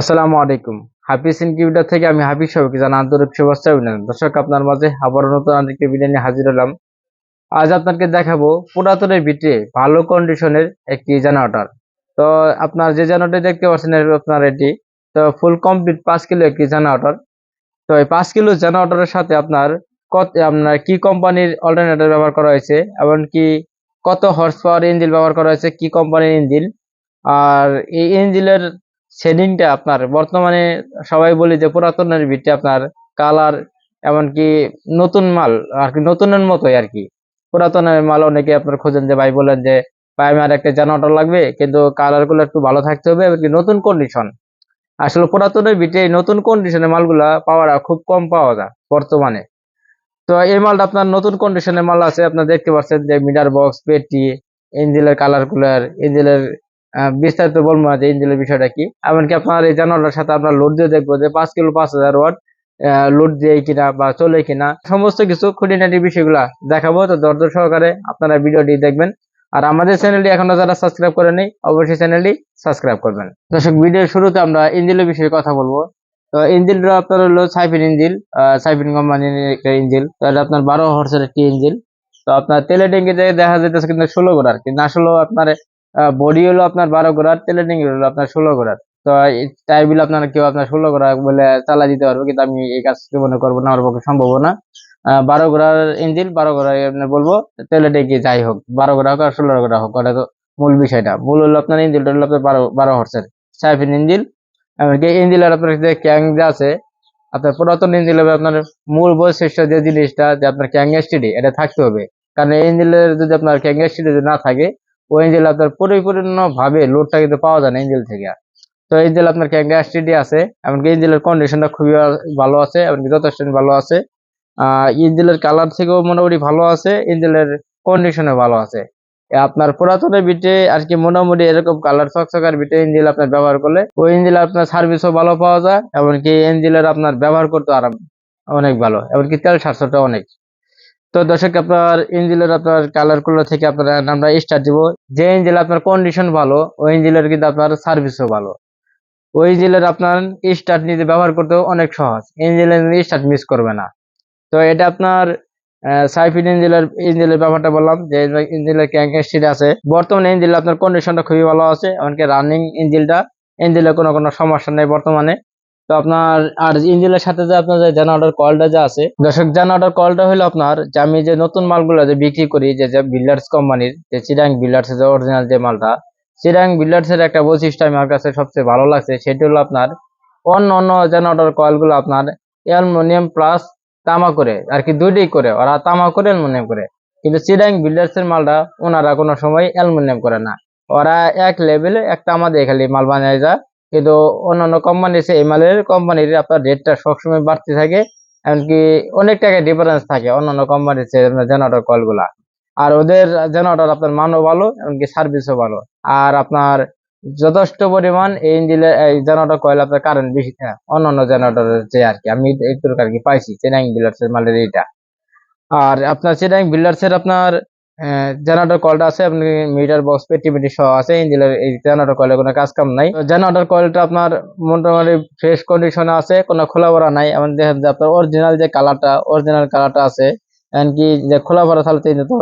আসসালামু আলাইকুম। হাফিজ ইনকিউবেটর থেকে আমি হাফিজ সবাইকে জানা আন্তরিক শুভেচ্ছা অভিনন্দন। দর্শক, আপনার মাঝে আবারও নতুন আরেকটি ভিডিও নিয়ে হাজির হলাম। আজ আপনাকে দেখাবো পুরাতনের ভিটে ভালো কন্ডিশনের একটি জেনারেটর তো আপনার যে জেনারেটর দেখতে পাচ্ছেন আপনার এটি। তো ফুল কমপ্লিট পাঁচ কিলো একটি জেনারেটর তো এই পাঁচ কিলো জেনারেটরের সাথে আপনার কত আপনার কি কোম্পানির অল্টারনেটর ব্যবহার করা হয়েছে এমনকি কত হর্স পাওয়ার ইঞ্জিন ব্যবহার করা হয়েছে, কি কোম্পানির ইঞ্জিন আর এই ইঞ্জিনের শেডিংটা আপনার বর্তমানে সবাই বলি যে পুরাতনের ভিটে আপনার কালার এমনকি নতুন মাল আর কি নতুনের মতোই আর কি। পুরাতনের মাল অনেকে আপনার খোঁজেন যে ভাই বলেন যে ভাই আমার একটা জেনারেটর লাগবে কিন্তু কালারগুলো একটু ভালো থাকতে হবে এমনকি নতুন কন্ডিশন আসলে পুরাতনের ভিটে নতুন কন্ডিশনের মালগুলা পাওয়াটা খুব কম পাওয়া যায় বর্তমানে। তো এই মালটা আপনার নতুন কন্ডিশনের মাল আছে আপনার দেখতে পাচ্ছেন যে মিটার বক্স পেটি ইঞ্জিনের কালার কুলার ইঞ্জিনের আহ, বিস্তারিত বলব না যে ইঞ্জিনের বিষয়টা কি। এমনকি আপনার এই জানোয়ারটার সাথে আপনার লোড দিয়ে দেখব যে পাঁচ কিলো পাঁচ হাজার ওয়াট লোড দিয়ে কিনা বা চলে কিনা, সমস্ত কিছু খুঁটিনাটি বিষয়গুলা দেখাবো। তো ধৈর্য সহকারে আপনারা ভিডিওটি দেখবেন। আর আমাদের চ্যানেলটি এখনও যারা সাবস্ক্রাইব করেনি অবশ্যই চ্যানেলটি সাবস্ক্রাইব করবেন। দর্শক ভিডিওর শুরুতে আমরা ইঞ্জিনের বিষয়ে কথা বলব। তো ইঞ্জিনটা আপনার হলো সাইফিন ইঞ্জিন সাইফিন কোম্পানির একটা ইঞ্জিন তো এটা আপনার বারো হর্সের একটি ইঞ্জিন তো আপনার তেলের ট্যাঙ্কিতে দেখা যাইতেছে কিন্তু ষোলো গোড়ার, কিন্তু আসলে আপনার বডি হলো আপনার বারো গোড়ার ট্যাঙ্কি হলো আপনার ষোলো গোড়ার তো টাইবিল আপনার কেউ আপনার ষোলো গোড়া বলে চালা দিতে পারবে, কিন্তু আমি এই কাজ মনে করব না, আমার পক্ষে সম্ভব না। বারো গোড়ার ইঞ্জিন বারো গোড়ায় আপনার বলব তেলের ট্যাঙ্কি যাই হোক, বারো গোড়া হোক আর ষোলো গোড়া হোক, ওটা তো মূল বিষয়টা। মূল হলো আপনার ইঞ্জিনটা হলো আপনার বারো বারো হর্সের সাইফিন ইঞ্জিন এমনকি ইঞ্জিনের আপনার যে ক্যাং যে আছে, আপনার পুরাতন ইঞ্জিন হবে আপনার মূল বৈশিষ্ট্য যে জিনিসটা, যে আপনার ক্যাং এসটিডি এটা থাকতে হবে। কারণ এই ইঞ্জিনের যদি আপনার ক্যাং এসটিডি যদি না থাকে ওই ইঞ্জিন আপনার পরিপূর্ণ ভাবে লোডটা কিন্তু পাওয়া যায় না ইঞ্জিন থেকে। তো ইঞ্জিন আপনার ক্যাং এসটিডি আছে, এমনকি ইঞ্জিনের কন্ডিশনটা খুবই ভালো আছে, এমনকি যথেষ্ট ভালো আছে। ইঞ্জিনের কালার থেকেও মোটামুটি ভালো আছে ইঞ্জিনের কন্ডিশনে ভালো আছে। আপনার পুরাতনের বিটে আর কি মোটামুটি এরকম কালার চকচকার বিটে ইঞ্জিল আপনার ব্যবহার করলে ওই ইঞ্জিন আপনার সার্ভিসও ভালো পাওয়া যায়, এমনকি ইঞ্জিনের আপনার ব্যবহার করতে আরাম অনেক ভালো, এমনকি তেল সাশ্রয়টা অনেক। তো দর্শক, আপনার ইঞ্জিনের আপনার কালারগুলো থেকে আপনার আমরা স্টার্ট দিব। যে ইঞ্জিন আপনার কন্ডিশন ভালো, ওই ইঞ্জিনের কিন্তু আপনার সার্ভিসও ভালো। ওই ইঞ্জিনের আপনার স্টার্ট নিতে ব্যবহার করতেও অনেক সহজ। ইঞ্জিনের স্টার্ট মিস করবে না। তো এটা আপনার সাইফিন ইঞ্জিনের ইঞ্জিনের ব্যাপারটা বললাম যে ইঞ্জিনের ক্যাঙ্কেস্টিড আছে। বর্তমানে ইঞ্জিন আপনার কন্ডিশনটা খুবই ভালো আছে, এমনকি রানিং ইঞ্জিনটা ইঞ্জিনের কোনো কোনো সমস্যা নেই বর্তমানে। তো আপনার, আর ইঞ্জিনের সাথে যে আপনার যে জেনারেটর কলটা যে আছে, দর্শক জেনারেটর কলটা হলো আপনার যে আমি যে নতুন মালগুলো যে বিক্রি করি, যে যে বিল্ডার্স কোম্পানির যে চিরাং বিল্ডার্স যে অরিজিনাল যে মালটা চিরাং বিল্ডার্স এর একটা বৈশিষ্ট্য আমার কাছে সবচেয়ে ভালো লাগছে, সেটি হলো আপনার অন্য অন্য জেনারেটর কয়েলগুলো আপনার অ্যালুমিনিয়াম প্লাস তামা করে, আর কি দুইটাই করে, ওরা তামা করে, অ্যালুমিনিয়াম করে। কিন্তু চিরাং বিল্ডার্স এর মালটা ওনারা কোনো সময় অ্যালুমিনিয়াম করে না। ওরা এক লেভেলে এক তামা দিয়ে খালি মাল বানায় যায় কিন্তু অন্যান্য কোম্পানি এই মালের কোম্পানির আপনার রেটটা সবসময় বাড়তে থাকে, এমনকি অনেক টাকা ডিফারেন্স থাকে অন্যান্য কোম্পানির জেনারেটর কলগুলা আর ওদের জেনারেটর আপনার মানও ভালো, এমনকি সার্ভিসও ভালো। আর আপনার যথেষ্ট পরিমাণ এই ইঞ্জিনের এই জেনারেটর কয়েল আপনার কারেন্ট বেশি অন্যান্য জেনারেটরের চেয়ে আর কি আমি একটু আর কি পাইছি? চেনাইং বিলার্সের মালের এইটা। আর আপনার চেনাইং বিলার্সের আপনার জেনারেটর কলটা আছে, আপনি মিটার বক্স পেটি পেটি সহ আছে ইঞ্জিনের এই জেনারেটর কয়েলে কোনো কাজ কাম নাই। জেনারেটর কয়েলটা আপনার মোটামুটি ফ্রেশ কন্ডিশনে আছে, কোনো খোলা ভরা নাই। এমন দেখেন যে আপনার অরিজিনাল যে কালারটা অরিজিনাল কালারটা আছে এমনকি যে খোলা ভরা থাকলে তো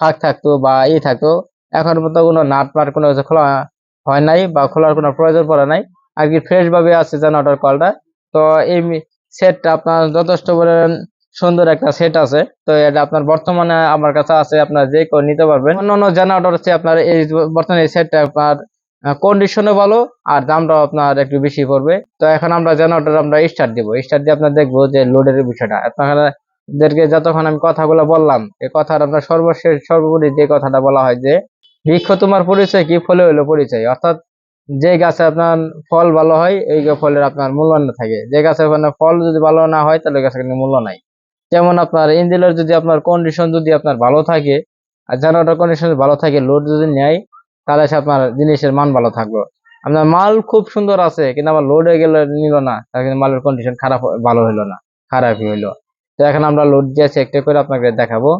থাক থাকতো বা ই থাকতো এখন পর্যন্ত কোনো নাট পাট কোনো খোলা হয় নাই বা খোলার কোনো প্রয়োজন পড়ে নাই। আর কি ফ্রেশ ভাবে আছে জেনারেটর কলটা তো এই সেটটা আপনার যথেষ্ট পরিমাণ সুন্দর একটা সেট আছে। তো এটা আপনার বর্তমানে আমার কাছে আছে, আপনার যে কেউ নিতে পারবেন। অন্যান্য জেনারেটর হচ্ছে আপনার এই বর্তমানে এই সেটটা আপনার কন্ডিশনও ভালো আর দামটাও আপনার একটু বেশি পড়বে। তো এখন আমরা জেনারেটর আমরা স্টার্ট দিব। স্টার্ট দিয়ে আপনার দেখব যে লোডের বিষয়টা। আপনাদেরকে যতক্ষণ আমি কথাগুলো বললাম, এই কথাটা আপনার সর্বশেষ, সর্বোপরি যে কথাটা বলা হয় যে, বৃক্ষ তোমার পরিচয় কি? ফলে হইল পরিচয়। অর্থাৎ যে গাছে আপনার ফল ভালো হয়, এই ফলের আপনার মূল্যায়ন থাকে। যে গাছে ফল যদি ভালো না হয়, তাহলে গাছের কিন্তু মূল্য নাই। যেমন আপনার ইঞ্জিনের যদি আপনার কন্ডিশন যদি আপনার ভালো থাকে, আর জেনারেটর কন্ডিশন ভালো থাকে লোড যদি নেয়, তাহলে সে আপনার জিনিসের মান ভালো থাকল আপনার মাল খুব সুন্দর আছে, কিন্তু আমার লোড হয়ে গেলে নিল না, তাহলে কিন্তু মালের কন্ডিশন খারাপ, ভালো হইল না, খারাপই হইল। তো এখন আমরা লোড দিয়ে চেক করে আপনাকে দেখাবো।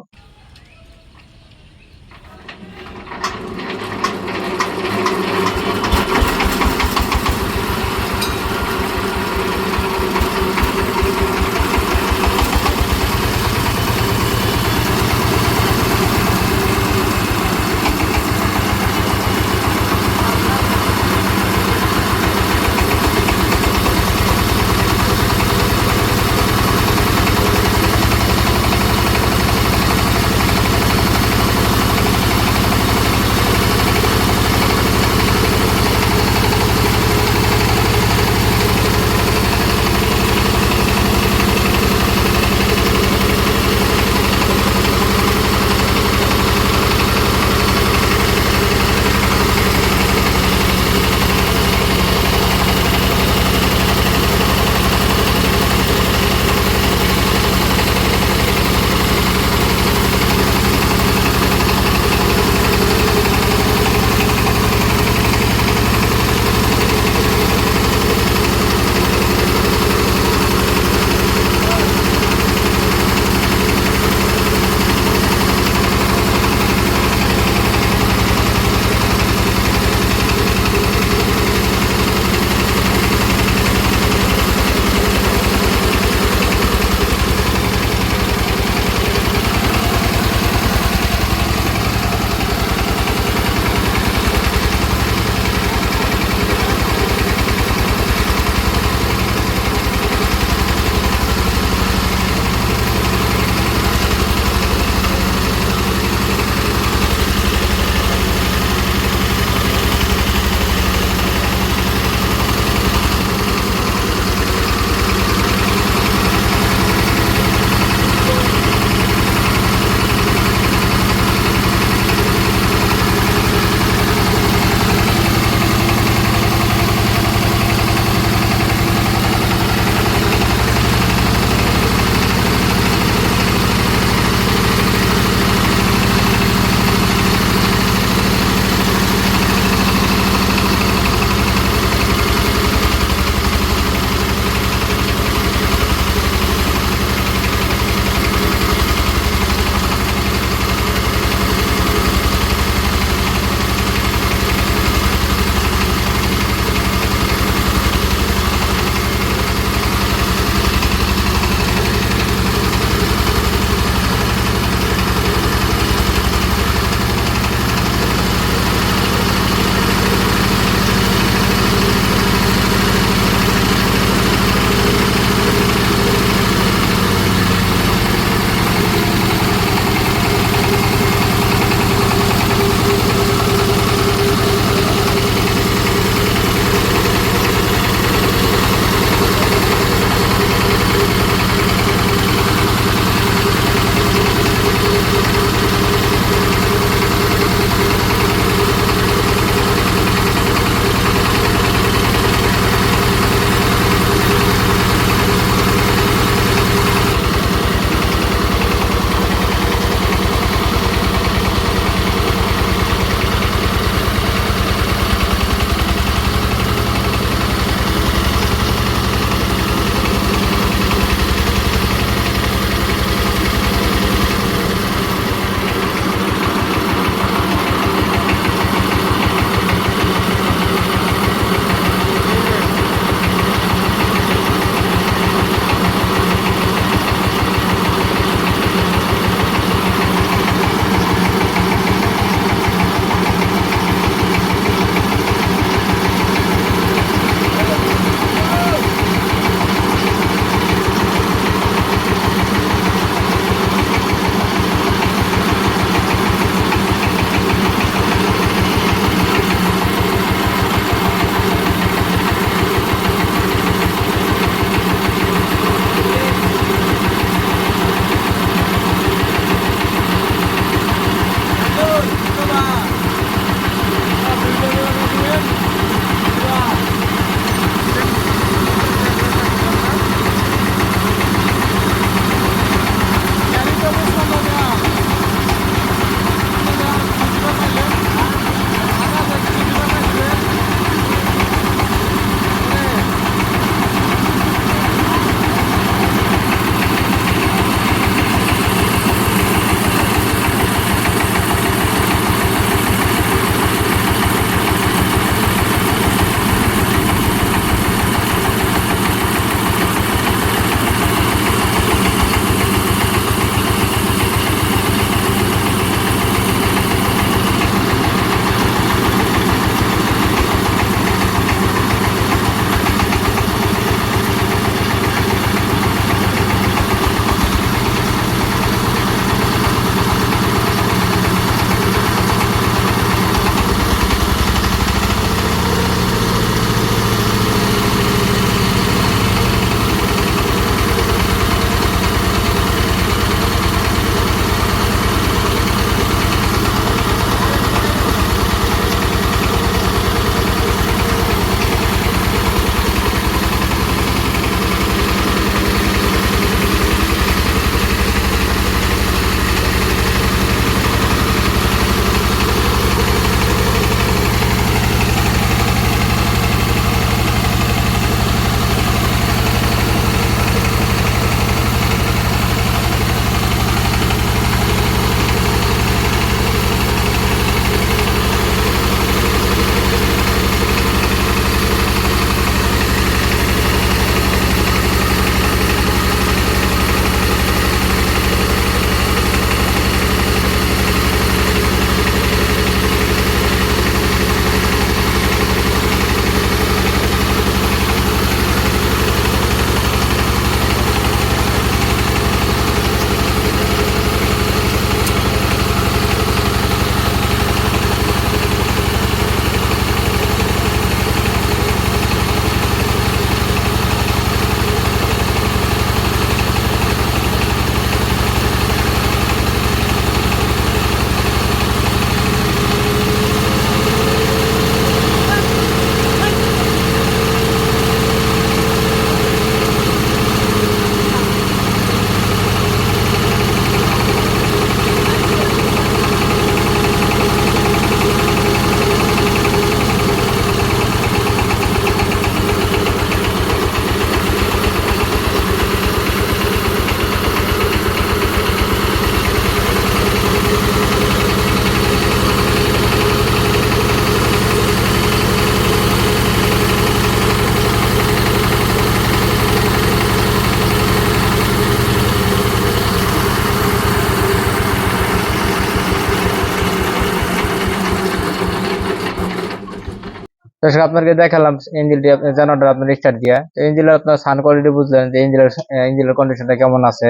আপনাকে দেখালাম ইঞ্জিনটি জেনারেটর আপনার স্টার্ট দিয়া। তো ইঞ্জিনের আপনার সান কোয়ালিটি বুঝলেন যে ইঞ্জিনের ইঞ্জিনের কন্ডিশনটা কেমন আছে।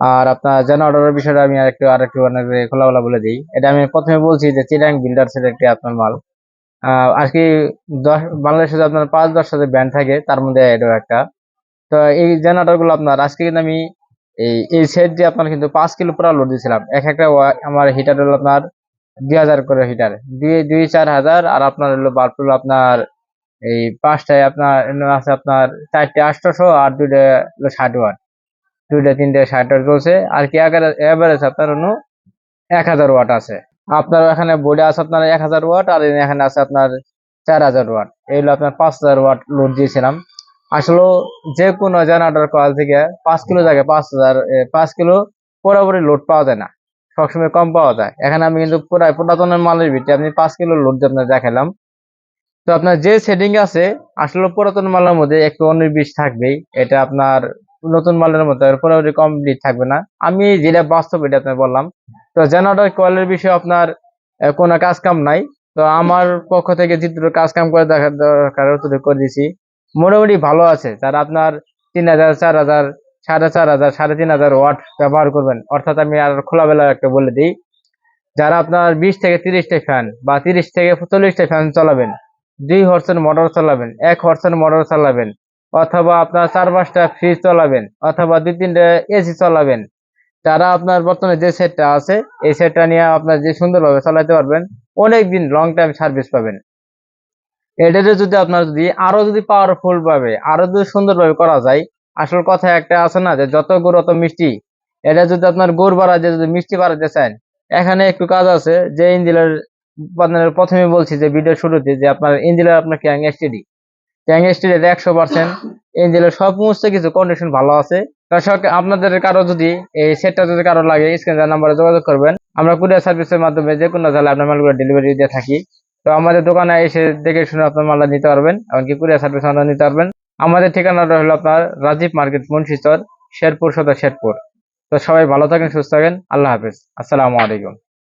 আর আপনার জেনারেটরের বিষয়টা আমি আরেকটু আরেকটু খোলামেলা বলে দিই। এটা আমি প্রথমে বলছি যে চিরাং বিল্ডার্সের একটি আপনার মাল। আহ, আজকে দশ, বাংলাদেশে আপনার পাঁচ, দশ হাজার ব্যান্ড থাকে, তার মধ্যে এটাও একটা। তো এই জেনারেটরগুলো আপনার, আজকে কিন্তু আমি এই এই সেট দিয়ে আপনার কিন্তু পাঁচ কিলো পুরো লোড দিয়েছিলাম। এক একটা আমার হিটার হলো আপনার দুই হাজার করে হিটার দুই দুই, চার হাজার, আর আপনার হলো বাল্ব হলো আপনার এই পাঁচটায় আপনার আছে আপনার চারটে আটশোশো আর দুইটা হলো ষাট ওয়াট। দুইটা, তিনটে ষাট ওয়াট চলছে, আর কি এভারেজ আপনার হলো এক হাজার ওয়াট আছে। আপনার এখানে বোর্ডে আছে আপনার এক হাজার ওয়াট, আর এখানে আছে আপনার চার হাজার ওয়াট। এই হলো আপনার পাঁচ হাজার ওয়াট লোড দিয়েছিলাম। আসলে যে কোনো জেনারেটর কয়েল থেকে পাঁচ কিলো জায়গায় পাঁচ হাজার পাঁচ কিলো পুরোপুরি লোড পাওয়া যায় না। সবসময় কম পাওয়া যায়। এখানে আমি কিন্তু পুরাই পুরাতনের মালের ভিতরে আপনি পাঁচ কিলো লোড আপনার দেখালাম। তো আপনার যে সেটিং আছে, আসলে পুরাতন মালের মধ্যে একটু উনিশ থাকবেই। এটা আপনার নতুন মালের মধ্যে পুরোপুরি কমপ্লিট থাকবে না। আমি যেটা বাস্তব এটা আপনার বললাম। তো জেনারেটর কয়েলের বিষয়ে আপনার কোনো কাজ কাম নাই। তো আমার পক্ষ থেকে যেটুকু কাজ কাম করে দেখার দরকার করে দিছি। মোটামুটি ভালো আছে। যারা আপনার তিন হাজার, চার হাজার সাড়ে চার হাজার, সাড়ে তিন হাজার ওয়াট ব্যবহার করবেন। অর্থাৎ আমি আর খোলাবেলা একটা বলে দিই, যারা আপনার বিশ থেকে তিরিশটা ফ্যান বা তিরিশ থেকে চল্লিশটা ফ্যান চালাবেন, দুই হর্সের মোটর চালাবেন, এক হর্সের মোটর চালাবেন, অথবা আপনার চার পাঁচটা ফ্রিজ চালাবেন, অথবা দুই তিনটা এসি চালাবেন তারা আপনার বর্তমানে যে সেটটা আছে, এই সেটটা নিয়ে আপনার যে সুন্দরভাবে চালাতে পারবেন, অনেক দিন লং টাইম সার্ভিস পাবেন। এটাতে যদি আপনার যদি আরও যদি পাওয়ারফুল ভাবে, আরও যদি সুন্দরভাবে করা যায় আসল কথা একটা আছে না যে যত গুড় অত মিষ্টি। এটা যদি আপনার গুড় বাড়াতে যদি মিষ্টি বাড়াতে চান, এখানে একটু কাজ আছে যে ইঞ্জিনের আপনার প্রথমে বলছি যে ভিডিও শুরুতে যে আপনার ইঞ্জিনের আপনার ক্যাং এসটিডি ক্যাং এসটিডি একশো পার্সেন্ট ইঞ্জিনের সমস্ত কিছু কন্ডিশন ভালো আছে। দর্শক, আপনাদের কারও যদি এই সেটটা যদি কারও লাগে স্ক্রিন নাম্বারে যোগাযোগ করবেন। আমরা কুরিয়ার সার্ভিসের মাধ্যমে যে কোনো জায়গায় আপনার মালগুলো ডেলিভারি দিয়ে থাকি। তো আমাদের দোকানে এসে দেখে শুনে আপনার মালটা নিতে পারবেন, এমনকি কুরিয়ার সার্ভিস আমরা নিতে পারবেন। আমাদের ঠিকানাটা হলো আপনার রাজীব মার্কেট, মুন্সিচর, শেরপুর, সদর শেরপুর। তো সবাই ভালো থাকেন, সুস্থ থাকেন। আল্লাহ হাফিজ। আসসালামু আলাইকুম।